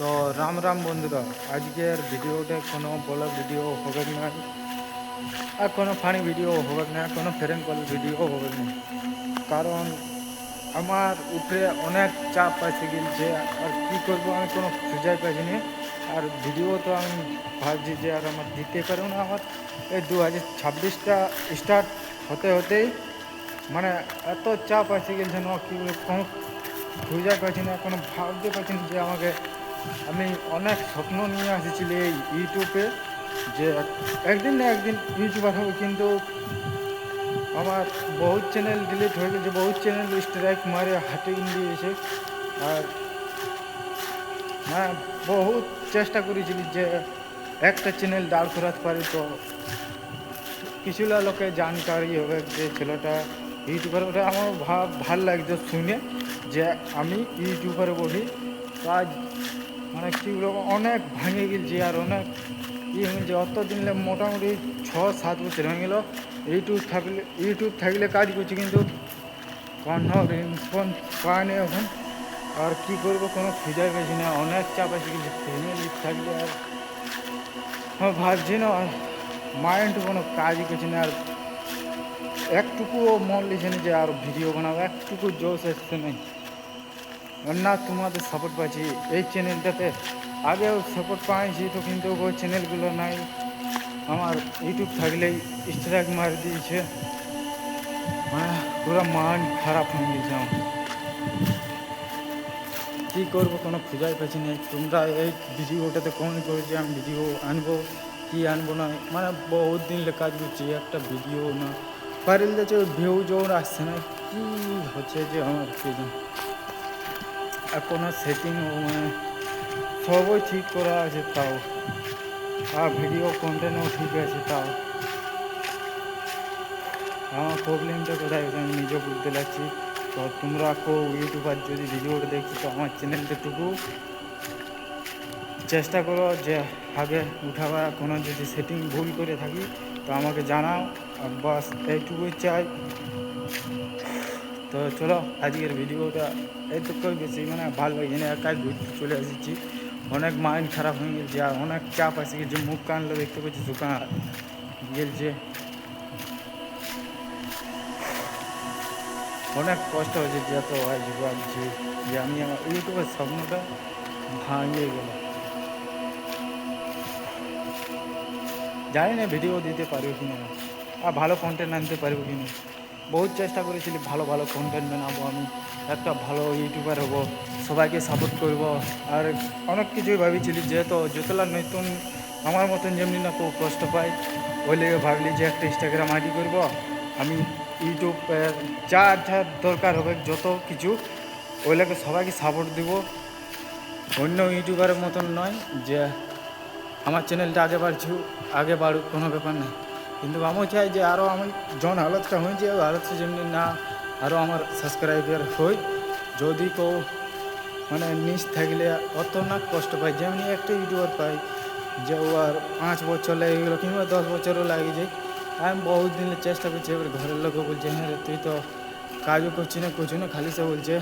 তো রাম রাম বন্ধুরা আজকের ভিডিওতে কোনো ব্লগ ভিডিও হবে না। আর কোনো ফানি ভিডিও হবে না কোনো ফ্রেন্ড কল ভিডিও হবে না। কারণ আমার উপরে অনেক চাপ আছে গেছে আর কী করব আমি কোনো খুঁজাই পাইছি না আর ভিডিও তো আমি ভাবছি যে আর আমার দিতে পারব না আমার এই দু হাজার ছাব্বিশটা স্টার্ট হতে হতেই মানে এত চাপ আছে গেছে না কি বলব, কোনো খুঁজে পাচ্ছি না কোনো ভাবতে পারছি না যে আমাকে আমি অনেক স্বপ্ন নিয়ে এসেছিলি এই ইউটিউবে যে একদিন না একদিন ইউটিউবার হব, কিন্তু আমার বহুত চ্যানেল ডিলিট হয়ে গেছে, বহুত চ্যানেল স্ট্রাইক মারে, হাটে দিয়েছে আর হ্যাঁ বহুত চেষ্টা করেছিলি যে একটা চ্যানেল দাঁড় করাতে পারি, তো কিছুটা লোকে জানকারি হবে যে ছেলেটা ইউটিউবার, ওটা আমার ভাব ভালো লাগছে শুনে যে আমি ইউটিউবার বলি তো আজ মানে কি বলব অনেক ভাঙে গেছে আর অনেক ই হয়েছে অত দিনলে মোটামুটি ছ সাত বছর হয়ে গেল। ইউটিউব থাকলে ইউটিউব থাকলে কাজ করছি কিন্তু কোনো রেসপন্স পায়নি এখন। আর কি করব, কোনো খুঁজে পেয়েছি না অনেক চাপ আছে কিন্তু ফ্যামিলি থাকলে আর আমি ভাবছি না মাইন্ড কোনো কাজই করছি না। আর একটুকুও মন লিখছে না যে আর ভিডিও বানাবো, একটুকু জোশ এসছে আর না তোমাদের সাপোর্ট পাচ্ছি। এই চ্যানেলটাতে আগেও সাপোর্ট পাইছি তো, কিন্তু ওই চ্যানেলগুলো নাই। আমার ইউটিউব থাকলেই স্ট্রাইক মারি দিয়েছে। পুরো মান খারাপ হয়ে গেছে আমার। কী করব, কোনো খুঁজাই পাচ্ছি না। তোমরা এই ভিডিওটাতে কমেন্ট করেছি আমি ভিডিও আনব, কি আনব না। মানে বহুত দিন কাজ করছি একটা ভিডিও না। পারিলে যে ভিউ জোর আসছে না, কী হচ্ছে যে আমার কি কোনো সেটিং মানে সবই ঠিক করা আছে তাও। আর ভিডিও কন্টেন্টও ঠিক আছে তাও। আমার প্রবলেমটা কোথায়? আমি নিজে বুঝতে লাগছি তো তোমরা কেউ ইউটিউবার যদি ভিডিওটা দেখছি, তো আমার চ্যানেলটাটুকু চেষ্টা করো যে আগে উঠাবা। কোনো যদি সেটিং ভুল করে থাকি, তো আমাকে জানাও। আর বাস, এইটুকুই চাই। তো চলো, আজকের ভিডিওটা এইটুকুই বেশি মানে ভালো লাগছে একাই ঘুরতে চলে এসেছি। অনেক মাইন্ড খারাপ হয়ে গেছে, আর অনেক চাপ আসে গেছে মুখ কানলে দেখতে পাচ্ছি দোকান গেলছে। অনেক কষ্ট হয়েছে যে আজ ভাবছি যে আমি আমার ইউটিউবের স্বপ্নটা ভাঙিয়ে গেল জানি না ভিডিও দিতে পারব কি না আর ভালো কন্টেন্ট আনতে পারব কি না বহুত চেষ্টা করেছিলি ভালো ভালো কন্টেন্ট বানাবো আমি, একটা ভালো ইউটিউবার হব, সবাইকে সাপোর্ট করব। আর অনেক কিছুই ভাবিছিলি, যেহেতু যতলা নতুন, আমার মতন যেমনি না খুব কষ্ট পাই ওই লেগে ভাবলি যে একটা ইনস্টাগ্রাম আইডি করব। আমি ইউটিউব যা যা দরকার হবে, যত কিছু, ওই লেগে সবাইকে সাপোর্ট দিব। অন্য ইউটিউবারের মতন নয় যে, আমার চ্যানেলটা আগে বাড়ছি, আগে বাড়ুক, কোনো ব্যাপার নেই। কিন্তু আমিও চাই যে আরও আমি জন হালতটা হয়েছে ওই হালতটা যেমনি না আরও আমার সাবস্ক্রাইবার হই। যদি কেউ মানে নিচ থাকলে অত না কষ্ট পাই যেমনি একটা ইউটিউবার পাই যে ও আর পাঁচ বছর লেগে গেলো কিংবা দশ বছরও লাগে যায় আমি বহুত দিন চেষ্টা করছি, এবার ঘরের লোকও বলছে হ্যাঁ রে, তুই তো কাজও করছি না করছি না, খালি সে বলছে,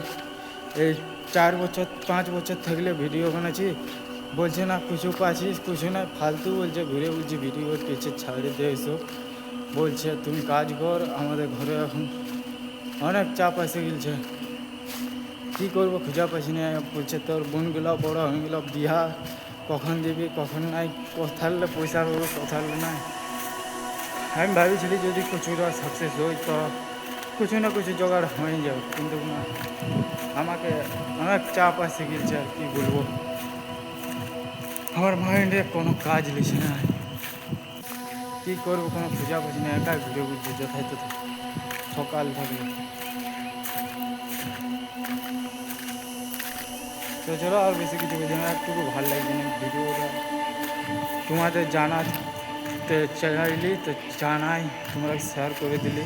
এই চার বছর, পাঁচ বছর থাকলে ভিডিও বানাচ্ছি বলছে, না, কিছু পাচ্ছিস কিছু না। ফালতু বলছে, ঘুরে বলছি ভিডিও পিছে ছাড়ে দে এসব বলছে, তুমি কাজ কর, আমাদের ঘরে এখন অনেক চাপ এসে গেছে। কী করব, খুঁজা পাচ্ছি না। বলছে, তোর বোনগুলো বড় হয়ে গেল বিহা কখন দিবি, কখন নাই কোথালে পয়সা পাবো কোথালে নাই। আমি ভাবিছিলি যদি কিছুটা সাকসেস হই তো কিছু না কিছু জোগাড় হয়ে যাবে, কিন্তু আমাকে অনেক চাপ আসে গেছে আর কি বলব। আমার মাইন্ডে কোনো কাজ লিছে না কী করব, কোনো খুঁজা পাচ্ছি না একাই ঘুরে বুঝছি যথাই তো সকাল থেকে তো চলো, আর বেশি কিছু বুঝি না, একটুকু ভালো লাগছে না ভিডিওটা। তোমাদের জানাতে চাইলি, তো জানাই, তোমরা শেয়ার করে দিলি।